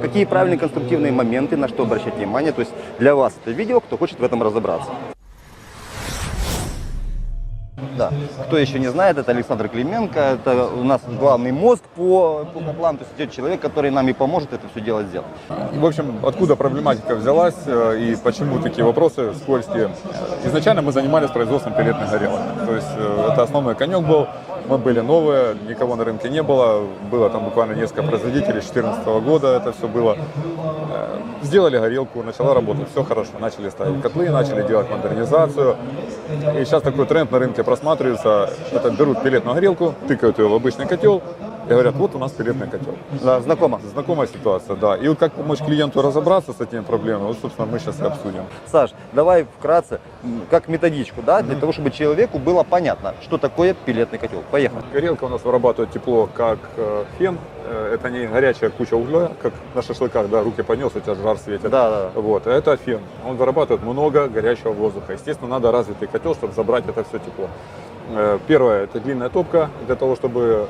Какие правильные конструктивные моменты, на что обращать внимание. То есть для вас это видео, кто хочет в этом разобраться. Да. Кто еще не знает, это Александр Клименко. Это у нас главный мозг по, по котлам. То есть идет человек, который нам и поможет это все дело сделать. В общем, откуда проблематика взялась э, и почему такие вопросы скользкие? Изначально мы занимались производством пилетных горелок. То есть э, это основной конек был. Мы были новые, никого на рынке не было. Было там буквально несколько производителей с 2014 года это все было. Э, Сделали горелку, начала работать, все хорошо. Начали ставить котлы, начали делать модернизацию. И сейчас такой тренд на рынке просматривается. Это берут пилетную горелку, тыкают ее в обычный котел и говорят, вот у нас пилетный котел. Да, знакомо. Знакомая ситуация, да. И вот как помочь клиенту разобраться с этими проблемами, вот, собственно, мы сейчас и обсудим. Саш, давай вкратце, как методичку, да, для того, чтобы человеку было понятно, что такое пилетный котел. Поехали. Горелка у нас вырабатывает тепло как э, фен. Э, Это не горячая куча угля, как на шашлыках, да, руки поднес, у тебя жар светит. Да, да. Вот, а это фен. Он вырабатывает много горячего воздуха. Естественно, надо развитый котел, чтобы забрать это все тепло. Э, Первое, это длинная топка, для того, чтобы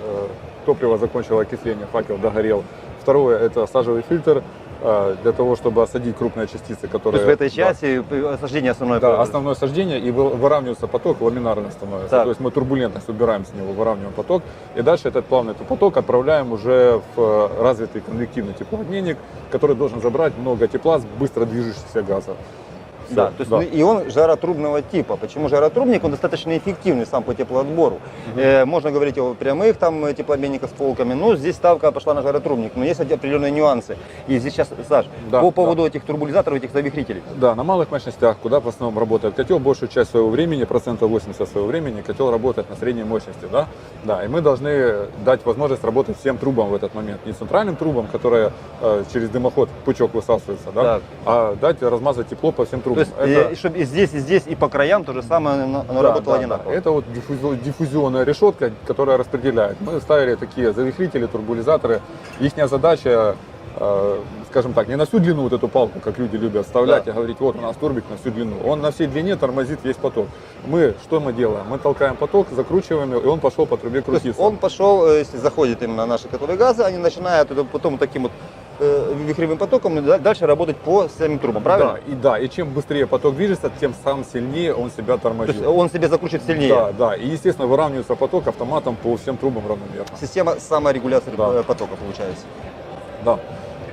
топливо закончило окисление, факел догорел. Второе, это сажевый фильтр, э, для того, чтобы осадить крупные частицы, То которые... есть в этой да, части э, осаждение основное. да, основное сождение и вы- выравнивается поток, ламинарно становится. Так. То есть мы турбулентность убираем с него, выравниваем поток. И дальше этот плавный поток отправляем уже в э, развитый конвективный теплообменник, который должен забрать много тепла с быстро движущихся газов. Да, то есть, ну, и он жаротрубного типа. Почему жаротрубник? Он достаточно эффективный сам по теплоотбору. Э, можно говорить о прямых там э, теплообменниках с полками, но здесь ставка пошла на жаротрубник. Но есть определенные нюансы. И здесь сейчас, Саш, Да, по да. поводу этих турбулизаторов, этих завихрителей. Да, на малых мощностях, куда в основном работает котел, большую часть своего времени, процентов 80 своего времени, котел работает на средней мощности, да? Да, и мы должны дать возможность работать всем трубам в этот момент. Не центральным трубам, которые э, через дымоход пучок высасывается, да? А дать размазать тепло по всем трубам. Есть, э, и чтобы и здесь, и здесь, и по краям то же самое оно, Да, работало да, да. одинаково. Это вот диффузио- диффузионная решетка, которая распределяет. Мы ставили такие завихрители, турбулизаторы. Их задача, э, скажем так, не на всю длину вот эту палку, как люди любят вставлять Да. и говорить, вот у нас турбик на всю длину. Он на всей длине тормозит весь поток. Мы что мы делаем? Мы толкаем поток, закручиваем его, и он пошел по трубе крутиться. он пошел, э, если заходит именно на наши котловые газы, они начинают это потом таким вот вихревым потоком и да- дальше работать по самим трубам, правильно? Да, и да, и чем быстрее поток движется, тем сам сильнее он себя То тормозит. есть он себе закручивает сильнее. Да, да. И, естественно, выравнивается поток автоматом по всем трубам равномерно. Система саморегуляции Да. э, потока получается. Да.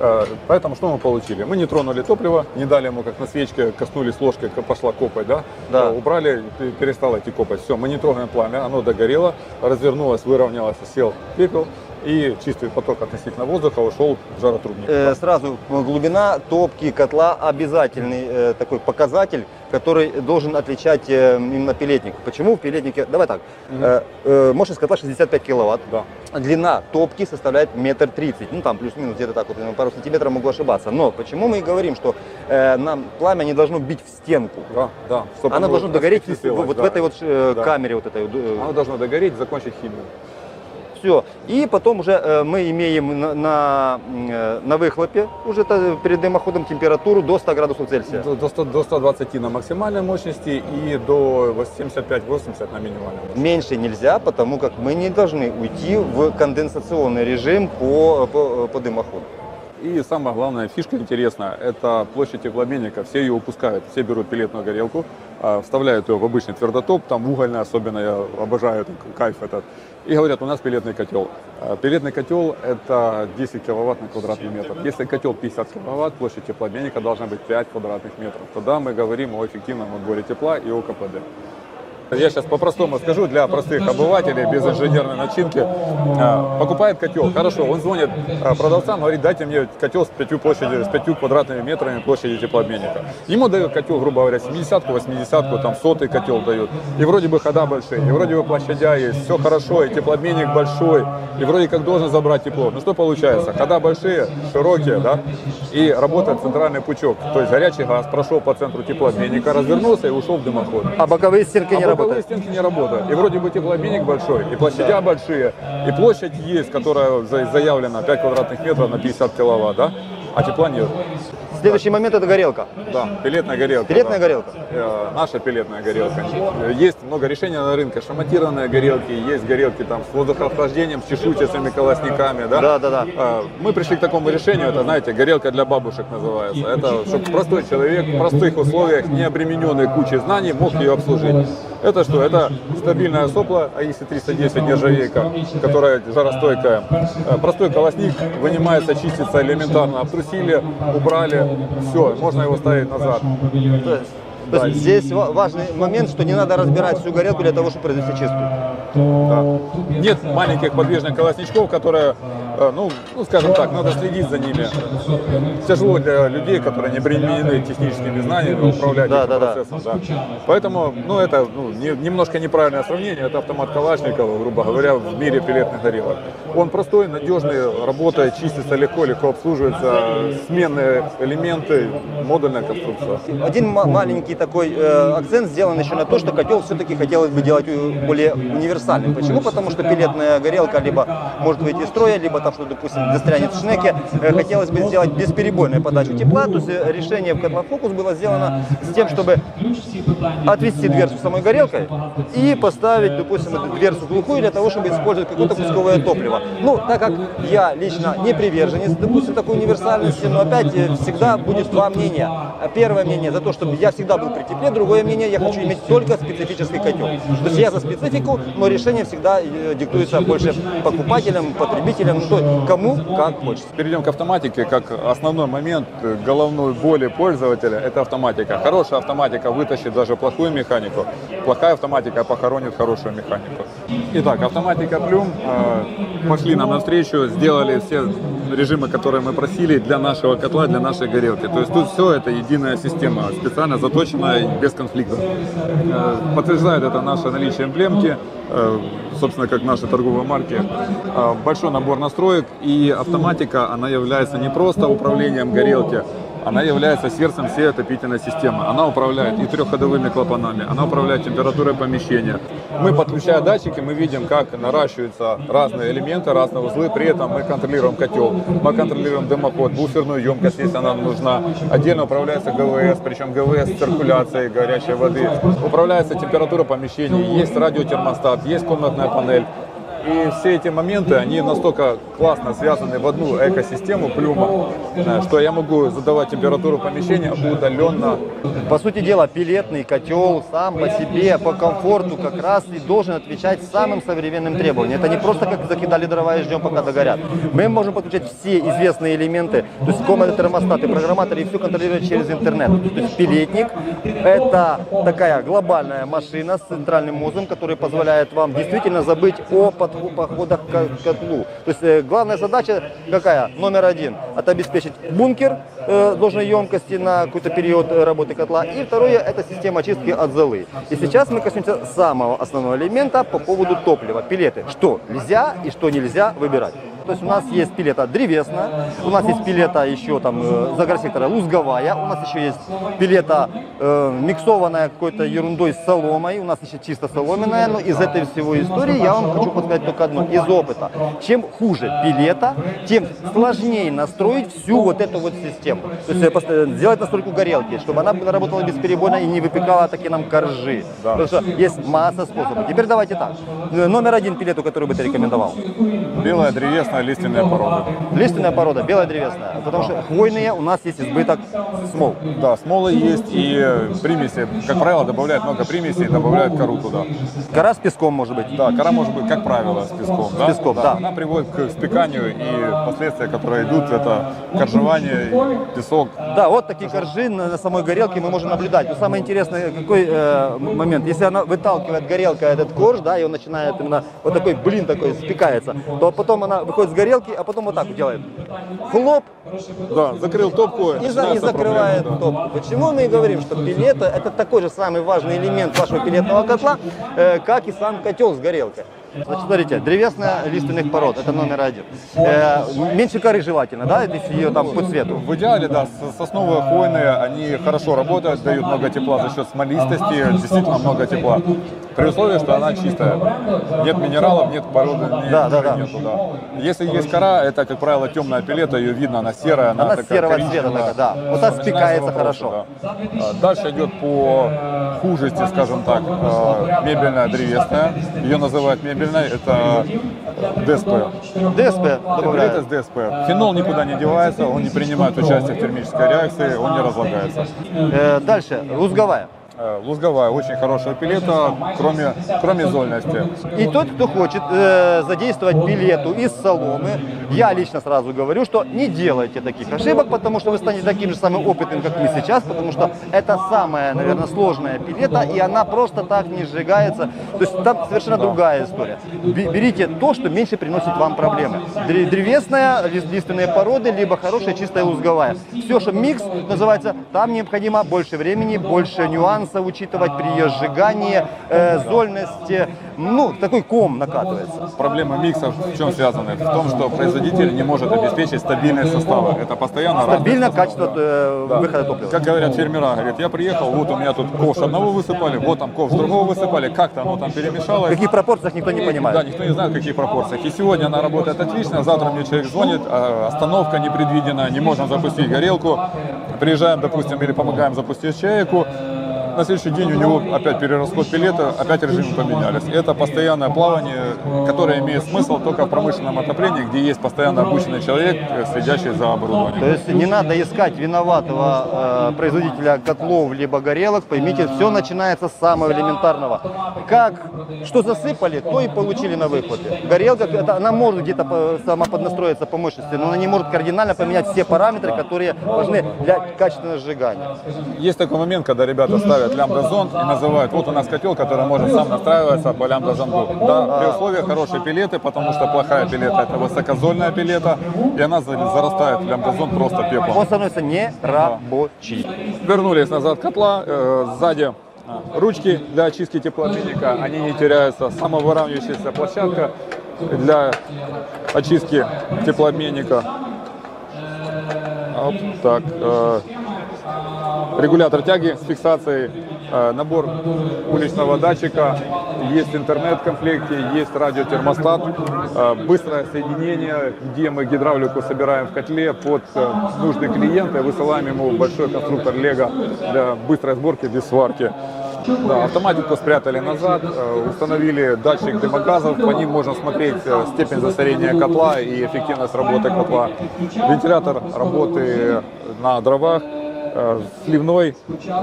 Э, Поэтому что мы получили? Мы не тронули топливо, не дали ему, как на свечке, коснулись ложкой, пошла копать, да? Да. Э, Убрали, перестало идти копать. Все, мы не трогаем пламя, оно догорело, развернулось, выровнялось, сел пепел, и чистый поток относительно воздуха ушел в жаротрубник. Э, сразу э, глубина топки котла обязательный э, такой показатель, который должен отличать э, именно пилетник. Почему в пилетнике? Давай так. Мгм. Э, э, мощность котла 65 киловатт. Да. Длина топки составляет метр тридцать, ну там плюс-минус где-то так вот, пару сантиметров могу ошибаться. Но почему мы и говорим, что э, нам пламя не должно бить в стенку? Да, да. Оно должно догореть в- вот да. в этой вот э, Да. камере вот этой. Оно должно догореть, закончить химию. Все. И потом уже э, мы имеем на, на, э, на выхлопе уже перед дымоходом температуру до 100 градусов Цельсия. До, до 100 до 120 на максимальной мощности и до 75-80 на минимальной. Меньше нельзя, потому как мы не должны уйти в конденсационный режим по, по, по дымоходу. И самая главная фишка интересная, это площадь теплообменника. Все ее упускают, все берут пилетную горелку, а, вставляют ее в обычный твердотоп, там угольный особенно, я обожаю этот кайф этот. И говорят, у нас пилетный котел. А, Пилетный котел это 10 киловатт на квадратный метр. Если котел 50 киловатт, площадь теплообменника должна быть 5 квадратных метров. Тогда мы говорим о эффективном отборе тепла и о КПД. Я сейчас по-простому скажу для простых обывателей без инженерной начинки. А, Покупает котел, хорошо, он звонит а, продавцам, говорит, дайте мне котел с пятью, площади, с пятью квадратными метрами площади теплообменника. Ему дают котел, грубо говоря, 70-ку, 80-ку, там сотый котел дают. И вроде бы хода большие, и вроде бы площадя есть, все хорошо, и теплообменник большой, и вроде как должен забрать тепло. Ну что получается? Хода большие, широкие, да, и работает центральный пучок. То есть горячий газ прошел по центру теплообменника, развернулся и ушел в дымоход. А боковые стенки не А работают? Стенки не работают. И вроде бы теплообменник большой, и площадя большие, и площадь есть, которая за- заявлена 5 квадратных метров на 50 киловатт, да? А тепла нет. Следующий момент это горелка. Да, пилетная горелка. Пилетная да. горелка. Э, Наша пилетная горелка. Есть много решений на рынке. Шамотированные горелки, есть горелки там с воздухоохлаждением, с чешуйчатыми колосниками. Да? Да, да, да. Э, Мы пришли к такому решению, это, знаете, горелка для бабушек называется. Это, чтобы простой человек в простых условиях, не обремененный кучей знаний, мог ее обслужить. Это что? Это стабильное сопло АИСи 310 нержавейка, которая жаростойкая. Э, Простой колосник вынимается, чистится элементарно. Обтрусили, убрали, все, можно его ставить назад. То есть здесь ва- важный момент, что не надо разбирать всю горелку для того, чтобы произвести чистку. Да. Нет маленьких подвижных колосничков, которые, ну, ну, скажем так, надо следить за ними. Тяжело для людей, которые не обременены техническими знаниями, управлять Да, этим да, да. процессом. Да. Поэтому, ну, это ну, не- немножко неправильное сравнение. Это автомат Калашникова, грубо говоря, в мире пилетных горелок. Он простой, надежный, работает, чистится легко, легко обслуживается, сменные элементы, модульная конструкция. Один ма- маленький такой э, акцент сделан еще на то, что котел все-таки хотелось бы делать э, более универсальным. Почему? Потому что пилетная горелка либо может выйти из строя, либо там, что, допустим, застрянет в шнеке. Хотелось бы сделать бесперебойную подачу тепла. То есть э, решение в котлофокус было сделано с тем, чтобы отвести дверцу самой горелкой и поставить, допустим, эту дверцу глухую для того, чтобы использовать какое-то кусковое топливо. Ну, так как я лично не приверженец, допустим, такой универсальности, но опять э, всегда будет два мнения. Первое мнение за то, чтобы я всегда был при тепле, другое мнение, я хочу иметь только специфический котел. То есть я за специфику, но решение всегда э, диктуется больше покупателям, потребителям, ну, то кому как хочется. Перейдем к автоматике, как основной момент э, головной боли пользователя – это автоматика. Хорошая автоматика вытащит даже плохую механику, плохая автоматика похоронит хорошую механику. Итак, автоматика Плюм э, пошли нам навстречу, сделали все режимы, которые мы просили для нашего котла, для нашей горелки. То есть тут все это единая система, специально заточенная, без конфликтов. Э, Подтверждает это наше наличие эмблемки, собственно, как наши торговые марки. Э, Большой набор настроек и автоматика, она является не просто управлением горелки, она является сердцем всей отопительной системы. Она управляет и трехходовыми клапанами, она управляет температурой помещения. Мы, подключая датчики, мы видим, как наращиваются разные элементы, разные узлы. При этом мы контролируем котел, мы контролируем дымоход, буферную емкость, если она нужна. Отдельно управляется ГВС, причем ГВС с циркуляцией горячей воды. Управляется температура помещения, есть радиотермостат, есть комнатная панель. И все эти моменты, они настолько классно связаны в одну экосистему плюма, э, что я могу задавать температуру помещения удаленно. По сути дела, пилетный котел сам по себе, по комфорту как раз и должен отвечать самым современным требованиям. Это не просто как закидали дрова и ждем, пока догорят. Мы можем подключать все известные элементы, то есть комнаты, термостаты, программаторы и все контролировать через интернет. То есть пилетник – это такая глобальная машина с центральным мозгом, который позволяет вам действительно забыть о под- походах к котлу. То есть э, главная задача какая? Номер один – это обеспечить бункер э, должной емкости на какой-то период э, работы котла. И второе – это система очистки от золы. И сейчас мы коснемся самого основного элемента по поводу топлива, пилеты. Что нельзя и что нельзя выбирать. То есть у нас есть пилета древесная, у нас есть пилета еще там э, загорсектора лузговая, у нас еще есть пилета э, миксованная какой-то ерундой с соломой, у нас еще чисто соломенная, но из этой всего истории я вам хочу подсказать только одно, из опыта. Чем хуже пилета, тем сложнее настроить всю вот эту вот систему. То есть сделать настройку горелки, чтобы она работала бесперебойно и не выпекала такие нам коржи. Да. Потому что есть масса способов. Теперь давайте так. Э, Номер один пилету, который бы ты рекомендовал. Белая древесная лиственная порода. Лиственная порода, белая древесная. Потому что хвойные у нас есть избыток смол. Да, смолы есть и примеси. Как правило, добавляют много примесей, добавляют кору туда. Кора с песком может быть. Да, кора может быть, как правило, с песком. да? песком, да. Она приводит к спеканию и последствия, которые идут, это коржевание, песок. Да, вот такие коржи на, самой горелке мы можем наблюдать. Но самое интересное, какой э, момент, если она выталкивает горелка этот корж, да, и он начинает именно вот такой блин такой спекается, то потом она выходит с горелки, а потом вот так делает. Хлоп, Да, закрыл топку. и, за- и закрывает проблема, да. топку. Почему мы и говорим, что пилета это такой же самый важный элемент вашего пилетного котла, э, как и сам котел с горелкой. Значит, смотрите, древесная лиственных пород, это номер один. Э, меньше коры желательно, да, если ее там по цвету. В идеале, да, сосновые хвойные, они хорошо работают, дают много тепла за счет смолистости, действительно много тепла. При условии, что она чистая. Нет минералов, нет породы, ни- Да, да, да. нету, да. Если есть кора, это, как правило, темная пилета, ее видно, она серая, она, Она такая серого цвета такая, да. Вот Начинается спекается хорошо. да. А, Дальше идет по хужести, скажем так, э, мебельная древесная. Ее называют мебельной, это ДСП. ДСП добавляют. с ДСП. Фенол никуда не девается, он не принимает участие в термической реакции, он не разлагается. Э, Дальше, лузговая. Э, Лузговая, очень хорошая пилета, кроме, кроме зольности. И тот, кто хочет э, задействовать пилету из соломы, я лично сразу говорю, что не делайте таких ошибок, потому что вы станете таким же самым опытным, как мы сейчас, потому что это самая, наверное, сложная пилета, и она просто так не сжигается. То есть там совершенно другая история. Бе- Берите то, что меньше приносит вам проблемы. Дре- Древесная, лист- лиственные породы, либо хорошая чистая лузговая. Все, что микс называется, там необходимо больше времени, больше нюансов учитывать при ее сжигании, э, зольности. Ну, такой ком накатывается. Проблема миксов в чем связаны? В том, что производитель не может обеспечить стабильные составы. Это постоянно разные Стабильно составы. качество э, Да. выхода топлива. Как говорят фермера, говорит, я приехал, вот у меня тут ковш одного высыпали, вот там ковш другого высыпали, как-то оно там В перемешалось. каких пропорциях никто не понимает. Да, никто не знает, в каких пропорциях. И сегодня она работает отлично, завтра мне человек звонит, а, остановка непредвиденная, не можем запустить горелку. Приезжаем, допустим, или помогаем запустить человеку. На следующий день у него опять перерасход пилета, опять режимы поменялись. Это постоянное плавание, которое имеет смысл только в промышленном отоплении, где есть постоянно обученный человек, э, следящий за оборудованием. То есть не надо искать виноватого э, производителя котлов либо горелок. Поймите, все начинается с самого элементарного. Как, что засыпали, то и получили на выхлопе. Горелка, это, она может где-то по- сама поднастроиться по мощности, но она не может кардинально поменять все параметры, которые важны для качественного сжигания. Есть такой момент, когда ребята ставят лямбда-зонд и называют, вот у нас котел, который может сам настраиваться по лямбда-зонду. Да, при условии хорошей пилеты, потому что плохая пилета это высокозольная пилета, и она за- зарастает в лямбда-зонд просто пеплом. Он становится нерабочий. Вернулись назад котла, э, сзади а, ручки для очистки теплообменника, они не теряются, самовыравнивающаяся площадка для очистки теплообменника. Оп, так, э, регулятор тяги с фиксацией, э, набор уличного датчика, есть интернет в комплекте, есть радиотермостат, э, быстрое соединение, где мы гидравлику собираем в котле под э, нужды клиента и высылаем ему большой конструктор Лего для быстрой сборки без сварки. Да, автоматику спрятали назад, установили датчик дымогазов, по ним можно смотреть степень засорения котла и эффективность работы котла. Вентилятор работы на дровах, сливной,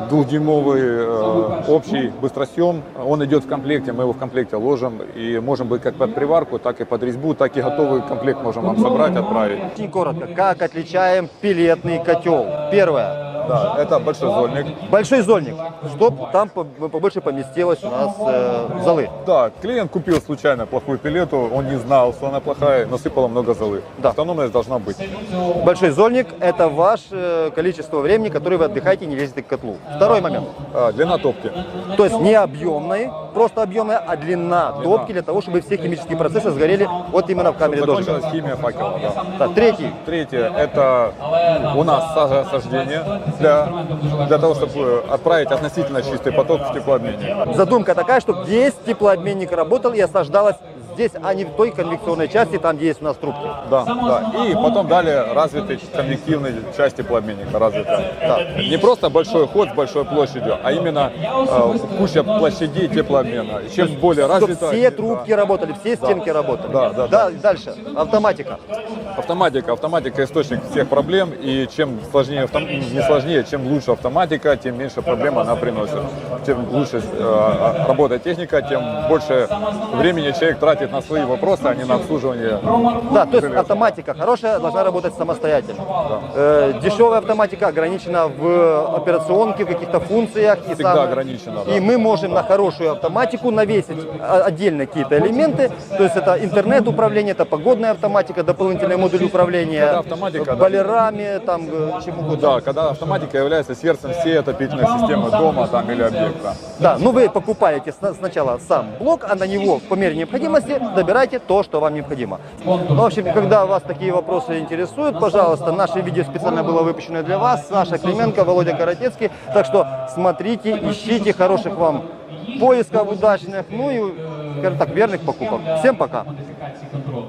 двухдюймовый э, общий быстросъем. Он идет в комплекте, мы его в комплекте ложим и можем быть как под приварку, так и под резьбу, так и готовый комплект можем вам собрать, отправить. Очень коротко, как отличаем пилетный котел? Первое. Да, это большой зольник. Большой зольник, чтобы там по- побольше поместилось у нас э, золы. Да, клиент купил случайно плохую пилету, он не знал, что она плохая, насыпала много золы. Да. Автономность должна быть. Большой зольник – это ваше количество времени, которое вы отдыхаете и не лезете к котлу. Второй момент. А, длина топки. То есть не объемный, просто объемная, а длина топки для того, чтобы все химические процессы сгорели вот именно в камере дождика. Химия факела. Да. Так, третий. Третье, это у нас сажеосаждение для, для того, чтобы отправить относительно чистый поток в теплообменник. Задумка такая, чтобы весь теплообменник работал и осаждалось здесь, а не в той конвекционной части, там, где есть у нас трубки. Да, да. И потом далее развитый конвективная часть теплообменника развита. Да. Не просто большой ход с большой площадью, а именно э, куча площадей теплообмена. Чем более Чтобы развита... все да. трубки работали, все стенки работали. Да, да, да. Дальше. Автоматика. Автоматика. Автоматика источник всех проблем. И чем сложнее, автом- не сложнее, чем лучше автоматика, тем меньше проблем она приносит. Чем лучше э, работает техника, тем больше времени человек тратит на свои вопросы, а не на обслуживание. Да, то есть автоматика хорошая должна работать самостоятельно. Э, дешевая автоматика ограничена в операционке, в каких-то функциях. И Всегда ограничена, да. И мы можем на хорошую автоматику навесить а, отдельно какие-то элементы. То есть это интернет-управление, это погодная автоматика, дополнительный модуль управления Когда автоматика, да. балерами, там, э, чем угодно. Да, когда автоматика является сердцем всей отопительной системы дома там, или объекта. Да, ну вы покупаете сна- сначала сам блок, а на него по мере необходимости и забирайте то, что вам необходимо. Ну, в общем, когда вас такие вопросы интересуют, пожалуйста, наше видео специально было выпущено для вас. Саша Клименко, Володя Каратецкий. Так что смотрите, ищите хороших вам поисков удачных, ну и, скажем так, верных покупок. Всем пока! модифікації контролу.